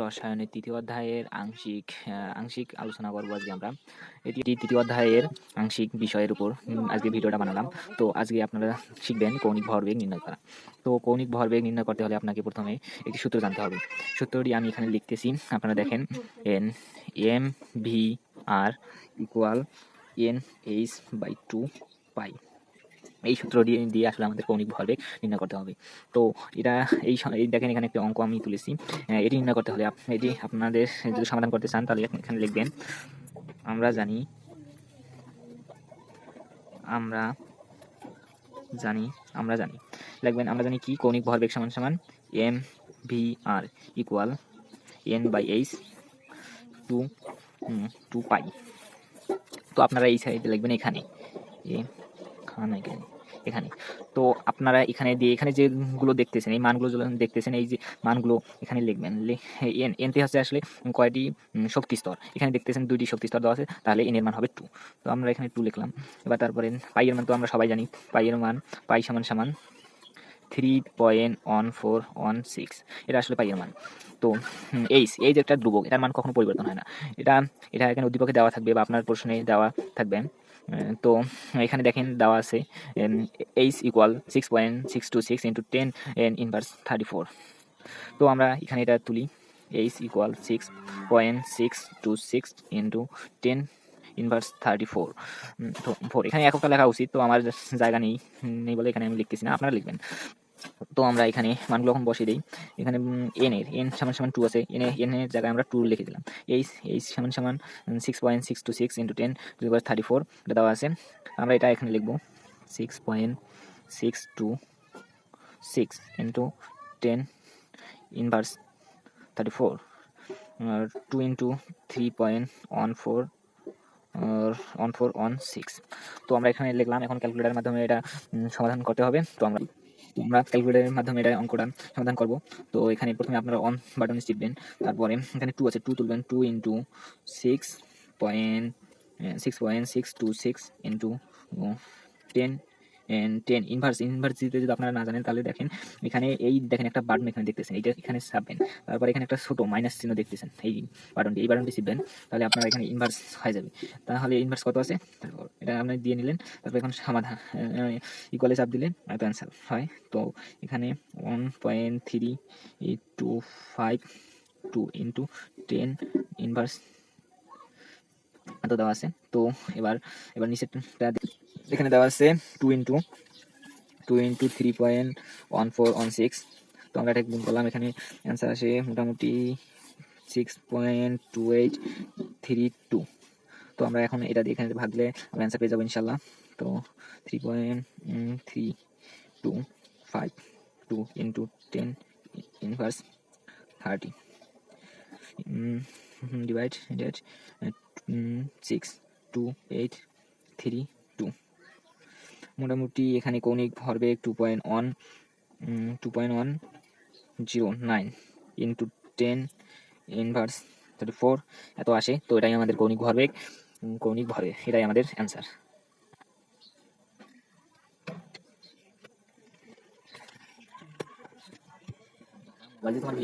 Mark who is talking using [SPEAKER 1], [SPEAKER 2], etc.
[SPEAKER 1] রসায়নের তৃতীয় অধ্যায়ের আংশিক আংশিক আলোচনা করব আজকে আমরা। এটি তৃতীয় অধ্যায়ের আংশিক বিষয়ের উপর আজকে ভিডিওটা বানালাম। তো আজকে আপনারা শিখবেন কৌণিক ভরবেগ নির্ণয় করা। তো কৌণিক ভরবেগ নির্ণয় করতে হলে আপনাকে প্রথমে একটি সূত্র জানতে হবে। সূত্রটি আমি এখানে লিখতেছি, আপনারা দেখেন, N, M, V, R equal N, H, by two, pi. এই সূত্র দিয়ে দিয়ে আসলে আমাদের কৌণিক ভরবেগ নির্ণয় করতে হবে। তো এটা এই দেখেন এখানে একটি অঙ্ক আমি তুলেছি। এটি নির্ণয় করতে হলে এটি আপনাদের যদি সমাধান করতে চান, তাহলে এখানে লিখবেন, আমরা জানি আমরা জানি আমরা জানি। লিখবেন, আমরা জানি কি কৌণিক ভরবেগ সমান সমান M V R equal N by H two two pi. তো আপনারা এই সাইডে লিখবেন এখানে এখানে। এখানে। তো আপনারা এখানে দিয়ে, এখানে যেগুলো দেখতেছেন, এই মানগুলো দেখতেছেন, এই যে মানগুলো এখানে লিখবেন এন এনতে হচ্ছে আসলে কয়টি শক্তি স্তর? এখানে দেখতেছেন দুইটি শক্তি স্তর দেওয়া আছে, তাহলে এন এর মান হবে টু তো আমরা এখানে টু লিখলাম। এবার তারপরে পাইয়ের মান তো আমরা সবাই জানি। পাইয়ের মান, পাই সমান সমান three point one four one six এটা আসলে পাই এর মান। তো এইচ এই যে একটা ধ্রুবক, এটার মান কখনো পরিবর্তন হয় না। এটা এটা এখানে উদ্দীপকে দেওয়া থাকবে বা আপনার প্রশ্নে দেওয়া থাকবে। তো এখানে দেখেন দেওয়া আছে H equal six point six two six into ten inverse thirty four তো আমরা এখানে এটা তুলি H equal six point six two six into ten inverse thirty four তো ফোর এখানে এককটা লেখা উচিত, তো আমার জায়গা নেই নেই বলে এখানে আমি লিখতেছি না, আপনারা লিখবেন। তো আমরা এখানে মানগুলো এখন বসিয়ে দিই। এখানে এন এর এন সমান সমান টু আছে। এন এন এর জায়গায় আমরা টু লিখে দিলাম। এইচ এইচ সমান সমান six point six two six into ten thirty four এটা দেওয়া আছে। আমরা এটা এখানে লিখব। Six point six two six into ten inverse thirty four two into three point one four one four one six তো আমরা এখানে লিখলাম, এখন ক্যালকুলেটারের মাধ্যমে এটা সমাধান করতে হবে। তো আমরা আমরা ক্যালকুলেটারের মাধ্যমে এটা অঙ্কটা সমাধান করব। তো এখানে প্রথমে আপনারা অন বাটনে চিপবেন তারপরে এখানে টু আছে টু তুলবেন two into six point six point six two six into ten ten inverse inverse যদি আপনারা না জানেন, তাহলে দেখেন, এখানে এই দেখেন একটা বাটন এখানে দেখতেছেন, এইটা এখানে চাপবেন তারপর এখানে একটা ছোট মাইনাস চিহ্ন দেখতেছেন, এই বাটনটি এই বাটনটি চিপবেন তাহলে আপনার এখানে ইনভার্স হয়ে যাবে। তাহলে ইনভার্স কত আছে? তারপর এটা আপনি দিয়ে নিলেন, তারপর এখন সমাধান ইকুয়ালে চাপ দিলে এত অ্যান্সার হয়। তো এখানে one point three two five two into ten inverse এত দেওয়া আছে। তো এবার এবার নিচেরটা এখানে দেওয়া আছে two into two into three point one four one six তো আমরা এটা গুণ করলাম এখানে অ্যান্সার আসে মোটামুটি six point two eight three two তো আমরা এখন এটা দিয়ে এখানে ভাগলে আমরা অ্যান্সার পেয়ে যাব ইনশাল্লাহ তো three point three two five two into ten inverse thirty divided six two eight three two মোটামুটি এখানে কৌণিক ভরবেগ two point one two point one zero nine into ten inverse thirty four এত আসে, তো এটাই আমাদের কৌণিক ভরবেগ। কৌণিক ভরবেগ, এটাই আমাদের অ্যান্সার তোমার